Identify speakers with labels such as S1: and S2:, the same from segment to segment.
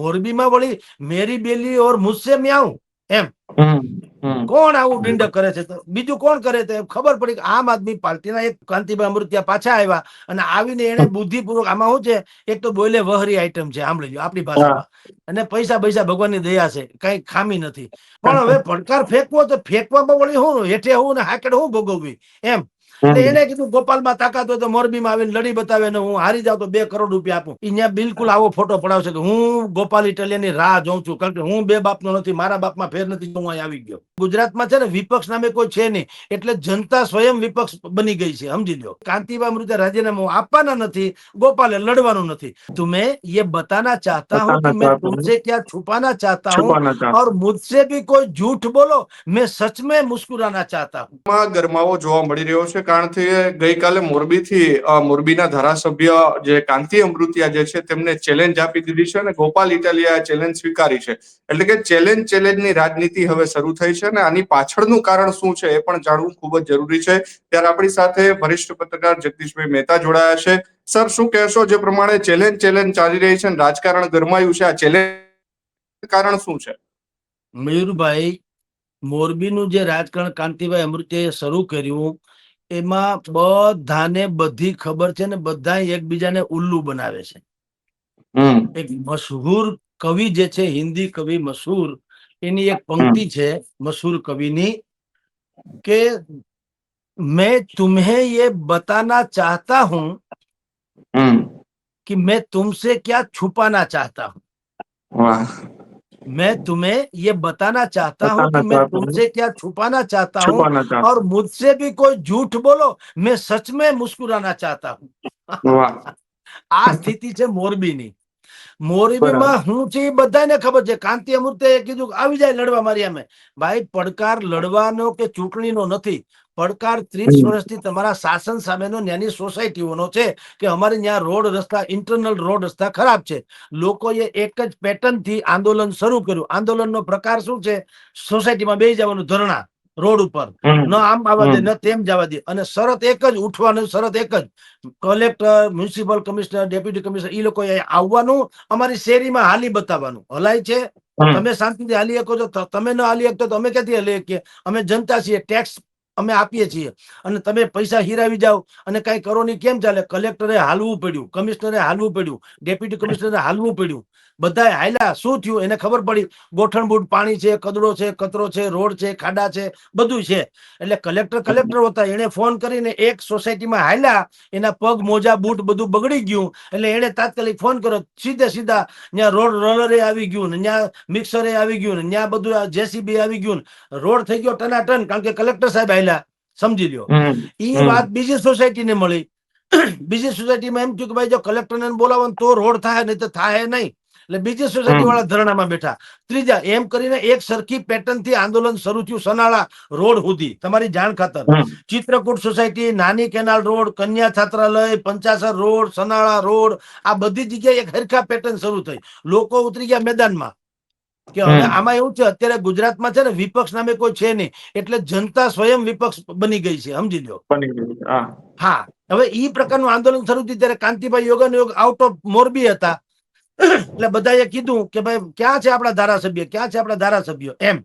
S1: મોરબીમાં વળી મેરી બેલી ઓર મુસ્સે મ્યાઉ એમ. કોણ આવું ડિંડક કરે છે? તો બીજું કોણ કરે તો ખબર પડી કે આમ આદમી પાર્ટીના એક કાંતિભાઈ અમૃતિયા પાછા આવ્યા અને આવીને એને બુદ્ધિપૂર્વક આમાં શું છે? એક તો બોલે વહરી આઈટમ છે આમ લો આપણી ભાષામાં. અને પૈસા પૈસા ભગવાનની દયા છે કઈ ખામી નથી. પણ હવે પડકાર ફેંકવો તો ફેંકવામાં વળી હું હેઠે હું ને હાકડ હું ભોગવવી? એમ. એને કીધું ગોપાલમાં તાકાત હોય તો મોરબીમાં આવીને લડી બતાવે ને હું હારી જાઉં તો બે કરોડ રૂપિયા આપું. ઈ બિલકુલ આવો ફોટો પડાવશે કે હું ગોપાલ ઇટાલિયાની રાહ જોઉં છું. કારણ કે હું બે બાપનો નથી મારા બાપમાં ફેર નથી હું અહીં આવી ગયો. ગુજરાતમાં છે ને વિપક્ષ નામે કોઈ છે નહીં એટલે જનતા સ્વયં વિપક્ષ બની ગઈ છે સમજી લો કાંતિબા મૃત્યુ રાજીનામું આપવાના નથી ગોપાલે લડવાનું નથી तुम्हें ये बताना चाहता हूँ कि
S2: बताना
S1: मैं
S2: चाहता हूँ।
S1: तुमसे क्या छुपाना चाहता हूँ
S2: છુપાના ચાહતા
S1: और मुझसे भी कोई झूठ बोलो मैं सच में मुस्कुराना चाहता हूँ
S3: માં ગરમાવો જોવા મળી રહ્યો છે કારણ કે ગઈકાલે મોરબીથી અ, મોરબીના ધારાસભ્ય જે કાંતિ અમૃતિયા જે છે તેમને ચેલેન્જ આપી દીધી છે અને ગોપાલ ઇટાલિયાએ ચેલેન્જ સ્વીકારી છે એટલે કે ચેલેન્જ ચેલેન્જની રાજનીતિ હવે શરૂ થઈ છે અને આની પાછળનું કારણ શું છે એ પણ જાણવું ખૂબ જ જરૂરી છે. ત્યારે આપણી સાથે વરિષ્ઠ પત્રકાર જગદીશભાઈ મહેતા જોડાયા છે. સર શું કહેશો જે પ્રમાણે ચેલેન્જ ચેલેન્જ ચાલી રહી છે રાજકારણ ગરમાયું છે? આ ચેલેન્જ કારણ શું છે?
S1: મયુરભાઈ મોરબીનું જે રાજકારણ કાંતિભાઈ અમૃતે શરૂ કર્યું એમાં બધાને બધી ખબર છે ને બધા એકબીજાને ઉલ્લુ બનાવે છે. એક મશહૂર કવિ જે છે હિન્દી કવિ મશહૂર એની એક પંક્તિ છે મશહૂર કવિની કે मैं तुम्हें ये बताना चाहता हूं
S2: હમ
S1: कि मैं तुमसे क्या छुपाना चाहता हूं
S2: વાહ
S1: मैं तुम्हें ये बताना चाहता हूं कि
S2: बताना
S1: मैं
S2: चाहता हूं।
S1: तुमसे क्या छुपाना चाहता हूं
S2: છુપાના ચાહતા
S1: और मुझसे भी कोई झूठ बोलो मैं सच में मुस्कुराना चाहता हूं
S2: વાહ
S1: આ સ્થિતિ છે મોરબીની મોરબીમાં હું છે એ બધાને ખબર છે. કાંતિ અમૃતે કીધું આવી જાય લડવા મારી અમે ભાઈ પડકાર લડવાનો કે ચૂંટણીનો નથી. પડકાર ત્રીસ. વર્ષથી તમારા શાસન સામેનો ન્યાની સોસાયટીઓનો છે કે અમારે ત્યાં રોડ રસ્તા ઇન્ટરનલ રોડ રસ્તા ખરાબ છે. લોકોએ એક જ પેટર્નથી આંદોલન શરૂ કર્યું. આંદોલનનો પ્રકાર શું છે? સોસાયટીમાં બે જવાનું ધરણા. રોડ ઉપર. ન આમ આવવા દે ન તેમ જવા દે. અને શરત એક જ ઉઠવાનું શરત એક જ. Collector municipal commissioner deputy commissioner એ લોકો આવવાનું અમારી શેરીમાં હાલી બતાવવાનું. હલાય છે? તમે શાંતિથી હાલી શકો છો? તમે ન હાલી શકતો તો અમે ક્યાંથી હાલી શકીએ? અમે જનતા છીએ ટેક્સ અમે આપીએ છીએ. અને તમે પૈસા હિરાવી જાઓ. અને કઈ કરો નહીં કેમ ચાલે? કલેક્ટરે હાલવું પડ્યું કમિશનરે હાલવું પડ્યું ડેપ્યુટી કમિશનરે હાલવું પડ્યું. બધા હાલ્યા. શું થયું? એને ખબર પડી. ગોઠણબૂટ પાણી છે કદડો છે કચરો છે રોડ છે ખાડા છે બધું છે. એટલે કલેક્ટર કલેક્ટર હતા. એને ફોન કરીને એક સોસાયટીમાં હાલ્યા. એના પગ મોજા બૂટ બધું બગડી ગયું. એટલે એને તાત્કાલિક ફોન કર્યો. સીધે સીધા ત્યાં રોડ રોલરે આવી ગયું ને ત્યાં મિક્સરે આવી ગયું ને ત્યાં બધું જેસીબી આવી ગયું રોડ થઈ ગયો ટનાટન કારણ કે કલેક્ટર સાહેબ હાલ્યા. સમજી લ્યો. એ વાત બીજી સોસાયટીને મળી. બીજી સોસાયટીમાં એમ થયું કે ભાઈ જો કલેક્ટરને બોલાવો તો રોડ થાય નહીં તો થાય નહીં. એટલે બીજી સોસાયટી વાળા ધરણામાં બેઠા. ત્રીજા એમ કરીને એક સરખી પેટર્નથી આંદોલન શરૂ થયું સનાળા રોડ સુધી. તમારી જાણ ખાતર. ચિત્રકૂટ સોસાયટી નાની કેનાલ રોડ કન્યા છાત્રાલય પંચાસર રોડ સનાળા રોડ આ બધી જગ્યાએ એક હરખા પેટર્ન શરૂ થઈ. લોકો ઉતરી ગયા મેદાનમાં. કે હવે આમાં એવું છે અત્યારે ગુજરાતમાં છે ને વિપક્ષ નામે કોઈ છે નહીં. એટલે જનતા સ્વયં વિપક્ષ બની ગઈ છે સમજી લો
S2: હા.
S1: હવે ઈ પ્રકારનું આંદોલન શરૂ થયું ત્યારે કાંતિભાઈ યોગન યોગ આઉટ ઓફ મોરબી હતા. એટલે બધાએ કીધું કે ભાઈ ક્યાં છે આપણા ધારાસભ્ય? ક્યાં છે આપણા ધારાસભ્ય? એમ.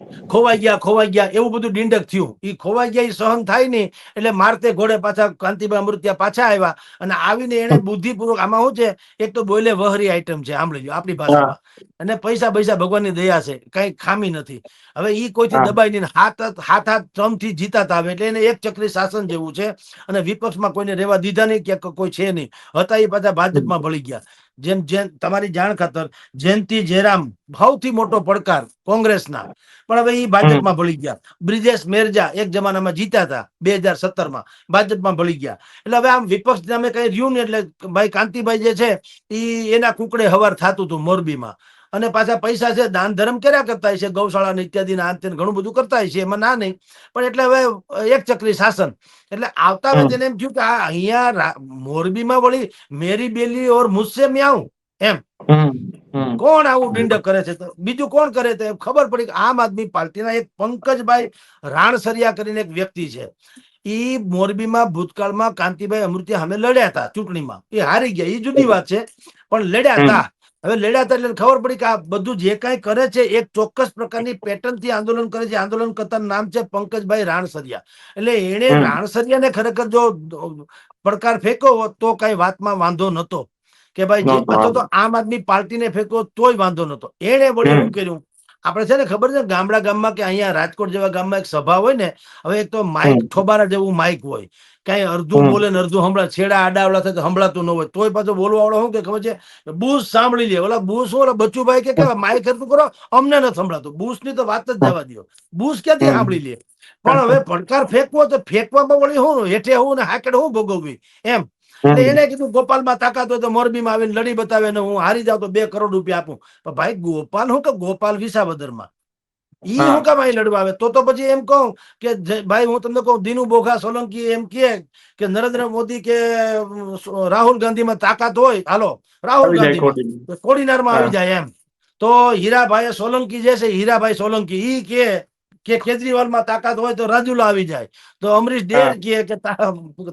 S1: ખોવાઈ ગયા ખોવાઈ ગયા એવું બધું ડિંડક થયું. એ ખોવાઈ ગયા સહન થાય નહીં એટલે મારતે ઘોડે પાછા કાંતિભાઈ અમૃત્યા પાછા આવ્યા અને આવીને એને બુદ્ધિપૂર્વક આમાં શું છે? એક તો બોલે વહરી આઈટમ છે લો આપણી ભાષામાં. અને પૈસા પૈસા ભગવાનની દયા છે કઈ ખામી નથી. હવે એ કોઈથી. દબાઈ નહીં હાથ હાથ હાથ ટ્રમ્પ જીતા જીતાતા આવે એટલે એને એક ચક્રી શાસન જેવું છે અને વિપક્ષમાં કોઈને રહેવા દીધા નહીં કે કોઈ છે નહીં. હતા એ પાછા ભાજપમાં ભળી ગયા. જેમ જેમ તમારી જાણ ખાતર, જયંતિ જયરામ, સૌથી મોટો પડકાર કોંગ્રેસના. પણ હવે એ ભાજપમાં ભળી ગયા. બ્રિજેશ મેરજા એક જમાનામાં જીત્યા હતા, બે હજાર સત્તરમાં ભાજપમાં ભળી ગયા. એટલે હવે આમ વિપક્ષ નામે કઈ રહ્યું ને એટલે ભાઈ કાંતિભાઈ જે છે, ઈ એના કુકડે હવાર થતું હતું મોરબીમાં. અને પાછા પૈસા છે દાન ધર્મ કર્યા કરતા છે ગૌશાળા ઇત્યાદિ ના અંતે ઘણું બધું કરતા છે એમાં ના નહીં. પણ એટલે હવે એક ચક્રી શાસન. એટલે આવતા. વખતે એમ થયું કે આ અહીંયા મોરબીમાં વળી મેરી બેલી ઓર મુસ્સે મ્યાઉ એમ. કોણ આવું ડિંડક કરે છે? બીજું કોણ કરે તો ખબર પડી કે આમ આદમી પાર્ટીના એક પંકજભાઈ રાણસરિયા કરીને એક વ્યક્તિ છે. એ મોરબીમાં ભૂતકાળમાં કાંતિભાઈ અમૃતિયા સામે લડ્યા હતા ચૂંટણીમાં. એ હારી ગયા એ જુદી વાત છે. પણ લડ્યા હતા હવે લડ્યા હતા એટલે ખબર પડી કે આ બધું જે કાંઈ કરે છે એક ચોક્કસ પ્રકારની પેટર્નથી આંદોલન કરે છે. આંદોલન કરતા નામ છે પંકજભાઈ રાણસરિયા. એટલે એણે. રાણસરિયાને ખરેખર જો પડકાર ફેંકો હોત તો કઈ વાતમાં વાંધો નતો કે ભાઈ જે તો આમ આદમી પાર્ટીને ફેંકો તોય વાંધો નતો એણે વળી શું કર્યું? આપણે છે ને ખબર છે ગામડા ગામમાં કે અહીંયા રાજકોટ જેવા ગામમાં એક સભા હોય ને હવે એક તો માઇક. ઠોબારા જેવું માઇક હોય. કઈ અડધું બોલે ને અડધું હમણાં છેડા આડાવડા થાય તો સંભળાતું ન હોય. તોય પાછો બોલવા વાળો શું કે ખબર છે? બૂસ સાંભળી લે. ઓલા બૂસ ઓલા બચ્ચુભાઈ કે માઇક હરતું કરો અમને નથી સંભળાતું. બૂસની તો વાત જ જવા દો બૂસ ક્યાંથી સાંભળી લે? પણ હવે પડકાર ફેંકવો તો ફેંકવામાં વળી હું હેઠે હું ને હાકડ હું ભોગવવી? એમ. એને કીધું ગોપાલમાં તાકાત હોય તો મોરબીમાં આવીને લડી બતાવે ને હું હારી જાઉં તો બે કરોડ રૂપિયા આપું. પણ ભાઈ ગોપાલ હું કે ગોપાલ વિસાવદરમાં? ઈ
S2: હા.
S1: કામ અહીં લડવા આવે? તો તો પછી એમ કહું કે ભાઈ હું તમને કહું દીનુ બોઘા સોલંકી એમ કે કે નરેન્દ્ર મોદી કે રાહુલ ગાંધીમાં તાકાત હોય હાલો રાહુલ ગાંધી કોડીનારમાં આવી જાય એમ. તો હીરાભાઈ સોલંકી જે છે હીરાભાઈ સોલંકી ઈ કે કે કેજરીવાલમાં તાકાત હોય તો રાજુલા આવી જાય. તો અમરીશ ડેર કહે કે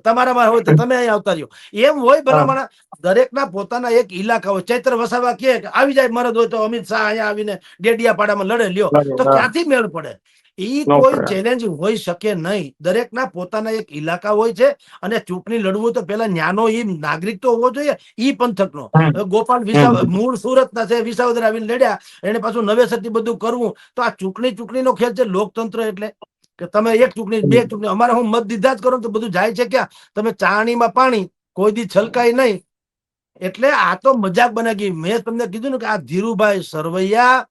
S1: તમારામાં હોય તો તમે અહીં આવતા રહ્યો. એમ હોય દરેક દરેકના પોતાના એક ઇલાકા હોય. ચૈત્ર વસાવા કહે કે આવી જાય મરદ હોય તો અમિત શાહ અહીંયા આવીને ડેડિયાપાડામાં લડે લ્યો. તો. ક્યાંથી મેળ પડે? ઈ કોઈ. ચેલેન્જ હોઈ શકે નહીં. દરેકના પોતાના એક ઇલાકા હોય છે અને ચૂંટણી લડવું તો પેલા ન્યાનો એ નાગરિક તો હોવો જોઈએ ઈ પંથકનો. ગોપાલ વિસાવ મૂળ સુરતના છે વિસાવદર આવીને લડ્યા એને પાછું નવેસરથી બધું કરવું. તો આ ચૂંટણી ચૂંટણીનો ખેલ છે લોકતંત્ર એટલે કે તમે એક ચૂંટણી બે ચૂંટણી અમારે હું મત દીધા જ કરો તો બધું જાય છે ક્યાં? તમે ચાણીમાં પાણી કોઈ દી છલકાય નહીં. એટલે આ તો મજાક બના ગઈ. મેં તમને કીધું ને કે આ ધીરુભાઈ સરવૈયા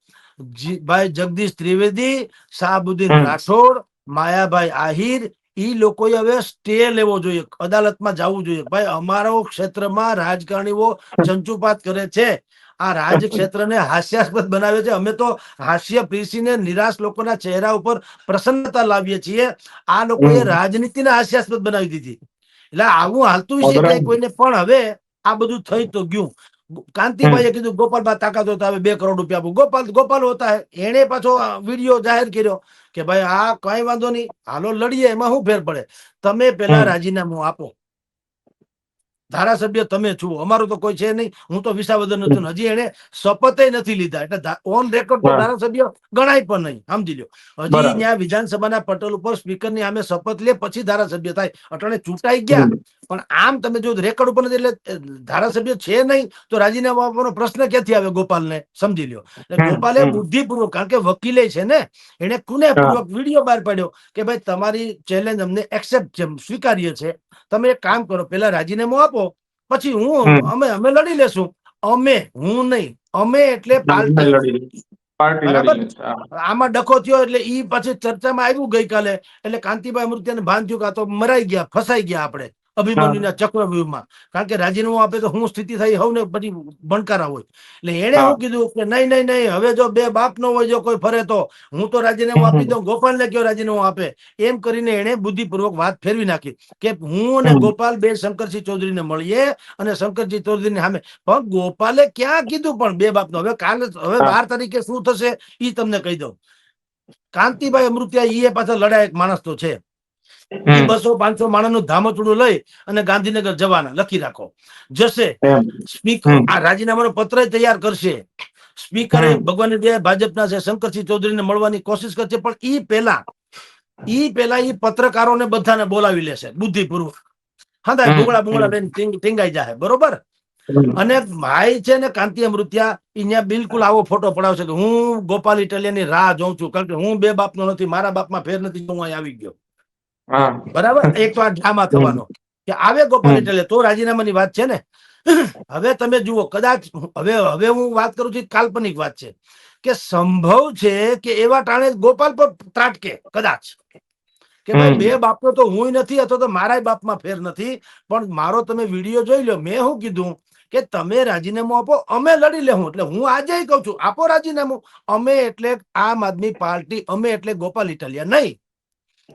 S1: ભાઈ જગદીશ ત્રિવેદી શાહબુદ્દીન રાઠોડ માયાભાઈ આહિર ઈ લોકોએ હવે સ્ટે લેવો જોઈએ અદાલતમાં જવું જોઈએ. ભાઈ અમારો ક્ષેત્રમાં રાજકારણીઓ ચંચુપાત કરે છે. આ રાજ ક્ષેત્રને હાસ્યાસ્પદ બનાવે છે. અમે તો હાસ્ય પીસીને નિરાશ લોકોના ચહેરા ઉપર પ્રસન્નતા લાવીએ છીએ. આ લોકોએ. રાજનીતિને હાસ્યાસ્પદ બનાવી દીધી. એટલે આવું હાલતું વિશે કોઈને પણ હવે આ બધું થઈ તો ગયું. કાંતિભાઈએ કીધું ગોપાલભાઈ તાકાત હોતા હવે બે કરોડ રૂપિયા આપું. ગોપાલ ગોપાલ હોતા હે. એણે પાછો વીડિયો જાહેર કર્યો કે ભાઈ આ કઈ વાંધો નહીં. હાલો લડીએ એમાં શું ફેર પડે? તમે પેલા રાજીનામું આપો. ધારાસભ્ય તમે છો અમારું તો કોઈ છે નહીં. હું તો વિસાવદન નો છું હજી એને શપથે નથી લીધા. એટલે ઓન રેકોર્ડ તો ધારાસભ્ય ગણાય પણ નહીં સમજી લો હજી ત્યાં વિધાનસભાના પટલ ઉપર સ્પીકરની આમે શપથ લે પછી ધારાસભ્ય થાય. અટાણે ચૂંટાઈ ગયા. પણ આમ તમે જો રેકોર્ડ ઉપર નથી એટલે ધારાસભ્ય છે નહીં તો રાજીનામું આપવાનો પ્રશ્ન ક્યાંથી આવે ગોપાલને? સમજી લ્યો. એટલે ગોપાલે બુદ્ધિપૂર્વક કારણ કે વકીલે છે ને એને પૂર્વક વીડિયો બહાર પાડ્યો કે ભાઈ તમારી ચેલેન્જ અમને એક્સેપ્ટ સ્વીકાર્ય છે. તમે એક કામ કરો પેલા રાજીનામું આપો પછી હું અમે અમે લડી લેશું. અમે હું નહીં. અમે એટલે. આમાં ડખો થયો એટલે ઈ પછી ચર્ચામાં આવ્યું ગઈકાલે. એટલે કાંતિભાઈ મૃત્યુને ભાન થયું કે આ તો મરાઈ ગયા ફસાઈ ગયા આપણે. અભિમન્યુના ચક્રવ્યૂહમાં. કારણ કે રાજીનામું આપે તો હું સ્થિતિ થઈ હોઉં ને બધી ભણકારા હોય. એટલે એણે
S2: હું.
S1: કીધું કે નહીં નહીં નહીં હવે જો બે બાપ નો હોય જો કોઈ ફરે તો હું તો રાજીનામું આપી દઉં ગોપાલને કયો રાજીનામું આપે? એમ કરીને એણે બુદ્ધિપૂર્વક વાત ફેરવી નાખી કે હું અને ગોપાલ બે શંકરસિંહ ચૌધરીને મળીએ અને શંકરસિંહ ચૌધરીને સામે. પણ ગોપાલે ક્યાં કીધું પણ બે બાપનો? હવે કાલે હવે બાર તારીખે શું થશે એ તમને કહી દઉં. કાંતિભાઈ અમૃત્યા ઈ એ પાછા લડાયક માણસ તો છે.
S2: હમ.
S1: બસો પાંચસો માણસનું ધામચૂડું લઈ અને ગાંધીનગર જવાના લખી રાખો જશે. સ્પીકર આ રાજીનામાનો પત્ર તૈયાર કરશે સ્પીકરે
S2: હમ.
S1: ભગવાનની દયા ભાજપના છે શંકરસિંહ ચૌધરીને મળવાની કોશિશ કરશે પણ ઈ પેલા ઈ પેલા ઈ પત્રકારોને બધાને બોલાવી લેશે બુદ્ધિપૂર્વક હા
S2: હમ.
S1: ભૂંગળા ભૂંગળા બેન ટીંગાઈ જાય બરોબર અને ભાઈ છે ને કાંતિ અમૃત્યા અહીંયા બિલકુલ આવો ફોટો પડાવશે કે હું ગોપાલ ઇટાલિયાની રાહ જોઉં છું કારણ કે હું બે બાપનો નથી મારા બાપમાં ફેર નથી હું અહીં આવી ગયો. બરાબર? એક તો આ ડ્રામા થવાનો કે આવે ગોપાલ. ઇટાલિયા તો રાજીનામાની વાત છે ને? હવે તમે જુઓ કદાચ હવે હવે હું વાત કરું છું કાલ્પનિક વાત છે કે સંભવ છે કે એવા ટાણે ગોપાલ પર ત્રાટકે કદાચ. કે ભાઈ બે બાપનો તો હું નથી અથવા તો મારાય બાપમાં ફેર નથી પણ મારો તમે વીડિયો જોઈ લો મેં શું કીધું કે તમે રાજીનામું આપો અમે લડી લેવું એટલે હું આજે કહું છું આપો રાજીનામું. અમે એટલે આમ આદમી પાર્ટી અમે એટલે ગોપાલ ઇટાલિયા નહીં.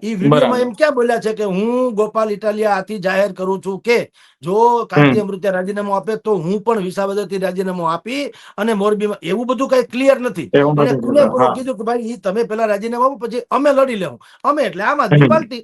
S1: ઈ વિડીયોમાં એમ ક્યાં બોલ્યા છે કે હું ગોપાલ ઇટાલિયા આથી જાહેર કરું છું કે જો કાંતિ અમૃત્યા રાજીનામું આપે તો હું પણ વિસાવદરથી રાજીનામું આપી અને મોરબીમાં એવું બધું કઈ ક્લિયર નથી એને. કીધું કે ભાઈ તમે પેલા રાજીનામું આપો પછી અમે લડી લેવું અમે એટલે આમ આદમી. પાર્ટી.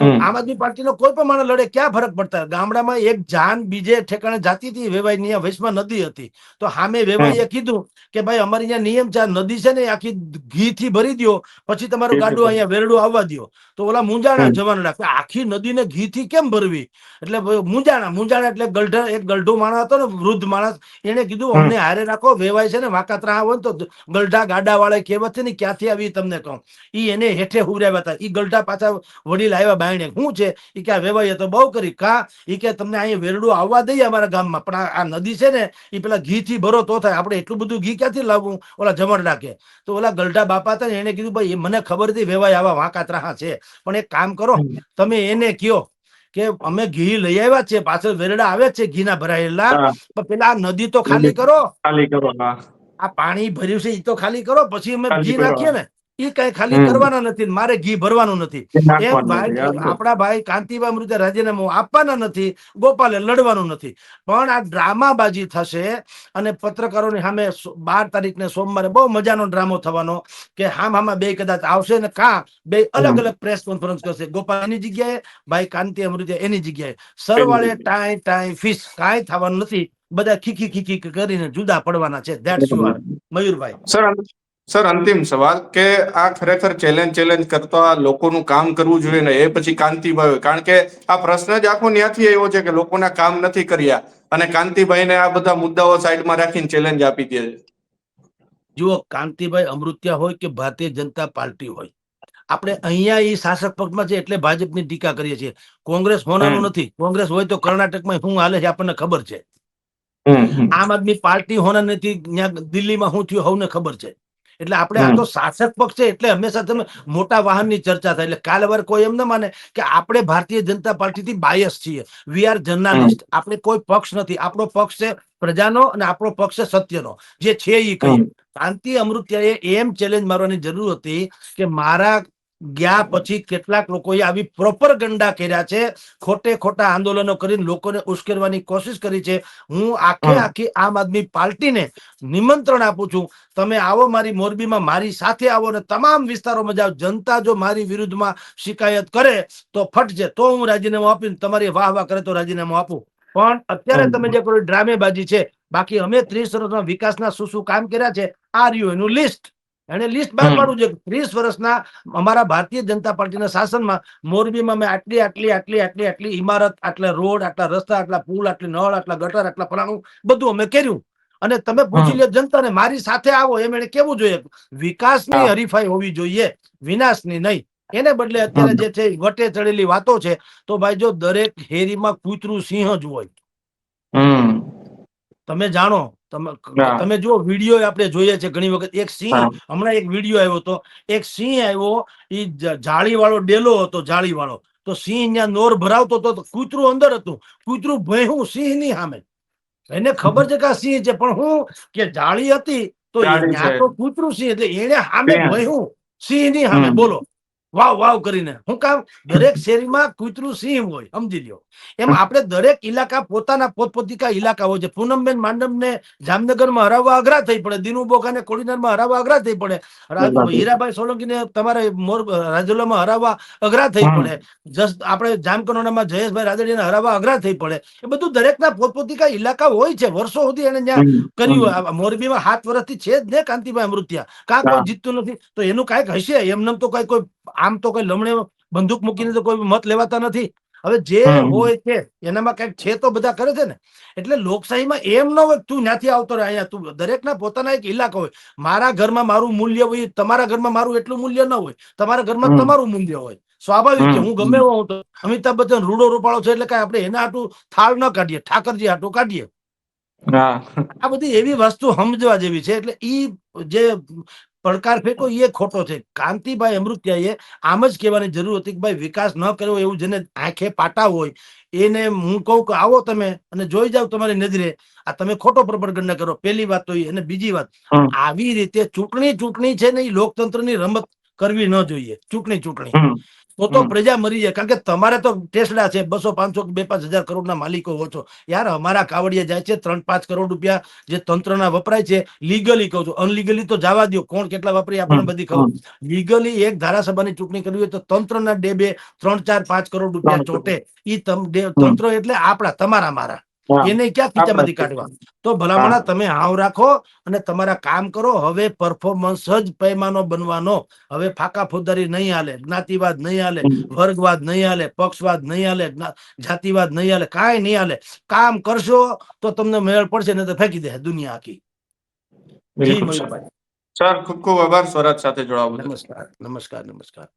S1: આમ આદમી પાર્ટીનો કોઈ પણ માણસ લડે ક્યાં ફરક પડતા? ગામડામાં એક જાન બીજે ઠેકાણે જાતી હતી વેવાઈ ની વૈશમાં નદી હતી. તો હામે વેવાઈએ કીધું કે ભાઈ અમારી અહીંયા નિયમ છે નદી છે ને આખી ઘી થી ભરી દ્યો પછી તમારું ગાડું. અહીંયા વેરડું આવવા દો તો ઓલા મુંજાણા જવાનું રાખે આખી નદીને ઘી થી કેમ ભરવી? એટલે મુંજાણા મુંજાણા એટલે ગલઢા એક ગલઢો માણસ હતો ને વૃદ્ધ માણસ. એને કીધું અમને હારે રાખો વેવાય છે ને વાકાતરા આવો ને તો ગલઢા ગાડા વાળા કહેવત છે ને ક્યાંથી આવી તમને કહું. ઈ એને હેઠે હુર્યા હતા. ઈ ગલઢા પાછા વડીલ આવ્યા બાયણે શું છે? એ કે આ વેવાઈએ તો બહુ કરી. કા? એ કે તમને અહીંયા વેરડું આવવા દઈએ અમારા ગામમાં. પણ આ- નદી છે ને એ પેલા ઘીથી ભરો તો થાય. આપણે એટલું બધું ઘી ક્યાંથી લાવવું? ઓલા જમણ રાખે તો ઓલા ગલઢા બાપા હતા ને એને કીધું ભાઈ મને ખબર હતી વેવાય આવા વાંકાત્રાહા છે. પણ એક કામ કરો તમે એને કયો કે અમે ઘી લઈ આવ્યા છે પાછળ વેરડા આવે છે ઘીના ભરાયેલા. પણ પેલા આ નદી તો ખાલી કરો.
S2: ખાલી કરો
S1: આ પાણી ભર્યું છે એ તો ખાલી કરો. પછી અમે ઘી નાખીએ ને. એ કઈ ખાલી. કરવાના નથી મારે ઘી ભરવાનું નથી. એમ ભાઈ આપણા ભાઈ કાંતિબા મૃતે રાજીનામું આપવાના નથી ગોપાલે લડવાનું નથી. પણ આ ડ્રામાબાજી થશે અને પત્રકારોની સામે બાર તારીખને સોમવારે બહુ મજાનો ડ્રામો થવાનો કે હામ હામાં બે કદાચ આવશે ને કા બે અલગ અલગ પ્રેસ કોન્ફરન્સ કરશે. ગોપાલ એની જગ્યાએ ભાઈ કાંતિ અમૃતિયા એની જગ્યાએ. સરવાળે ટાઈ ટાઈ ફિશ કાંઈ થવાનું નથી. બધા ખીખી ખીખી કરીને જુદા પડવાના છે that's you
S3: Mayurbhai. Sir sir અંતિમ સવાલ કે આ ખરેખર ચેલેન્જ ચેલેન્જ કરતા લોકોનું કામ કરવું જોઈએ ને એ પછી કાંતિભાઈ કારણ કે આ પ્રશ્ન જ આખો ત્યાંથી આવ્યો છે કે લોકોના કામ નથી કર્યા અને કાંતિભાઈને આ બધા મુદ્દાઓ સાઈડમાં રાખીને ચેલેન્જ આપી દે છે.
S1: જુઓ કાંતિભાઈ અમૃત્યા હોય કે ભારતીય જનતા પાર્ટી હોય. આપણે અહીંયા એ શાસક પક્ષમાં છે એટલે ભાજપની ટીકા કરીએ છીએ. કોંગ્રેસ હોનારું નથી. કોંગ્રેસ હોય તો કર્ણાટકમાં શું હાલે છે આપણને ખબર છે. આમ આદમી પાર્ટી હોના નથી દિલ્હીમાં શું થયું હવને ખબર છે. એટલે આપણે આ તો શાસક પક્ષ છે એટલે હંમેશા તમે મોટા વાહનની ચર્ચા થાય. એટલે કાલ વાર કોઈ એમ ન માને કે આપણે ભારતીય જનતા પાર્ટીથી બાયસ છીએ. વી આર જર્નાલિસ્ટ આપણે કોઈ પક્ષ નથી. આપણો પક્ષ છે પ્રજાનો અને આપણો પક્ષ છે સત્યનો. જે છે એ
S2: કહ્યું
S1: શાંતિ અમૃત્યાએ એમ ચેલેન્જ મારવાની જરૂર હતી કે મારા ગયા પછી કેટલાક લોકોએ આવી પ્રોપર ગંડા કર્યા છે. ખોટે ખોટા આંદોલનો કરીને લોકોને ઉશ્કેરવાની કોશિશ કરી છે. હું આખે આખી આમ આદમી પાર્ટીને નિમંત્રણ આપું છું. તમે આવો મારી મોરબીમાં મારી સાથે આવો ને તમામ વિસ્તારોમાં જાઓ. જનતા જો મારી વિરુદ્ધમાં શિકાયત કરે તો ફટશે તો હું રાજીનામું આપીને તમારી વાહ વાહ કરે તો રાજીનામું આપું. પણ અત્યારે તમે જે કોઈ ડ્રામેબાજી છે બાકી અમે ત્રીસ વર્ષમાં વિકાસના શું શું કામ કર્યા છે આ રહ્યું એનું લિસ્ટ એને લિસ્ટ બહાર. પાડવું જોઈએ. ત્રીસ વર્ષના અમારા ભારતીય જનતા પાર્ટીના શાસનમાં મોરબીમાં મેં આટલી આટલી આટલી આટલી આટલી ઇમારત આટલા રોડ આટલા રસ્તા આટલા પુલ આટલી નળ આટલા ગટર આટલા ફલાણું બધું અમે કર્યું. અને તમે પૂછી લો જનતાને મારી સાથે આવો એમ એને કેવું જોઈએ? વિકાસની. હરીફાઈ હોવી જોઈએ વિનાશની નહીં. એને બદલે અત્યારે જે છે વટે ચડેલી વાતો છે તો ભાઈ જો દરેક હેરીમાં કૂતરું સિંહ જ હોય.
S2: હમ.
S1: તમે જાણો તમે તમે જો વીડિયો આપણે જોઈએ છે ઘણી વખત. એક સિંહ હમણાં એક વીડિયો આવ્યો હતો. એક સિંહ આવ્યો એ જાળી વાળો ડેલો હતો જાળી વાળો તો સિંહ ત્યાં નોર ભરાવતો હતો કૂતરું અંદર હતું. કૂતરું ભયું સિંહની સામે. એને ખબર છે કે આ સિંહ છે પણ હું કે જાળી હતી તો ત્યાં તો કૂતરું સિંહ એટલે એને સામે ભયું સિંહની સામે. બોલો. વાવ વાવ કરીને. હું કામ? દરેક શેરીમાં કૂતરું સિંહ હોય સમજી લ્યો. એમ આપણે દરેક ઇલાકા પોતાના પોતપોતિકા ઇલાકા હોય છે. પૂનમબેન માંડમને જામનગરમાં હરાવવા અઘરા થઈ પડે. દિનુબોકાને કોડીનારમાં હરાવવા અઘરા થઈ પડે. હીરાભાઈ સોલંકીને તમારે મોર રાજુલામાં હરાવવા અઘરા થઈ. પડે. જસ આપણે જામકંડોળામાં જયેશભાઈ રાદડીને હરાવવા અઘરા થઈ પડે. એ બધું દરેકના પોતપોતિકા ઇલાકા હોય છે. વર્ષો સુધી એને ત્યાં કર્યું. મોરબીમાં સાત વર્ષથી છે જ ને કાંતિભાઈ અમૃત્યા. કા કોઈ જીતતું નથી. તો એનું કાંઈક હશે? એમને તો કઈ કોઈ આમ તો કોઈ લમણે બંદૂક મૂકીને તો કોઈ મત લેવાતા નથી. હવે જે હોય છે એનામાં કંઈક છે તો બધા કરે છે ને. એટલે લોકશાહીમાં એમ ન હોય તું ત્યાંથી આવતો રહે અહીંયા તું દરેકના પોતાના એક ઇલાકા હોય. મારા ઘરમાં મારું મૂલ્ય હોય તમારા ઘરમાં મારું એટલું મૂલ્ય ન હોય. તમારા ઘરમાં તમારું મૂલ્ય હોય. સ્વાભાવિક છે હું ગમે એવો હું તો. અમિતાભ બચ્ચન રૂડો રૂપાળો છે એટલે કઈ આપણે એના આટું થાળ ન કાઢીએ ઠાકરજી આટું કાઢીએ. આ બધી એવી વસ્તુ સમજવા જેવી છે એટલે ઈ જે પડકાર ફેંકો એ ખોટો છે. કાંતિભાઈ અમૃત્યાએ આમ જ કહેવાની જરૂર હતી કે ભાઈ વિકાસ ન કર્યો એવું જેને આંખે પાટા હોય એને હું કહું કે આવો તમે અને જોઈ જાવ તમારી નજરે. આ તમે ખોટો પ્રપરગંડ કરો. પહેલી વાત તો એ અને બીજી વાત આવી રીતે ચૂંટણી ચૂંટણી છે ને એ લોકતંત્રની રમત કરવી ન જોઈએ. ચૂંટણી ચૂંટણી. તો તો પ્રજા મરી જાય. કારણ કે તમારે તો ટેસ્લા છે બસો પાંચસો બે પાંચ હજાર કરોડના માલિકો હો છો. યાર અમારા કાવડિયા જાય છે ત્રણ પાંચ કરોડ રૂપિયા જે તંત્રના વપરાય છે લીગલી કહું છું. અનલીગલી તો જવા દો કોણ કેટલા વપરાય આપણને બધી ખબર. લીગલી એક ધારાસભાની ચૂંટણી કરવી હોય તો તંત્રના ડેબે ત્રણ ચાર પાંચ કરોડ રૂપિયા ચોટે. એ તમ તંત્ર એટલે આપણા તમારા મારા. એને ક્યાં ખીચામાંથી કાઢવા તો ભલામણા તમે હાવ રાખો અને તમારા કામ કરો હવે પરફોર્મન્સ જ પૈમાનો બનવાનો. હવે ફાકા ફોદારી નહીં હાલે જ્ઞાતિવાદ નહીં હાલે વર્ગવાદ નહીં હાલે પક્ષવાદ નહીં હાલે જાતિવાદ નહીં હાલે કાંઈ નહીં હાલે. કામ કરશો તો તમને મેળ પડશે ને તો ફેંકી દે દુનિયા આખી.
S3: સર. ખૂબ ખૂબ આભાર સ્વરાજ સાથે જોડાવો
S1: નમસ્કાર નમસ્કાર નમસ્કાર.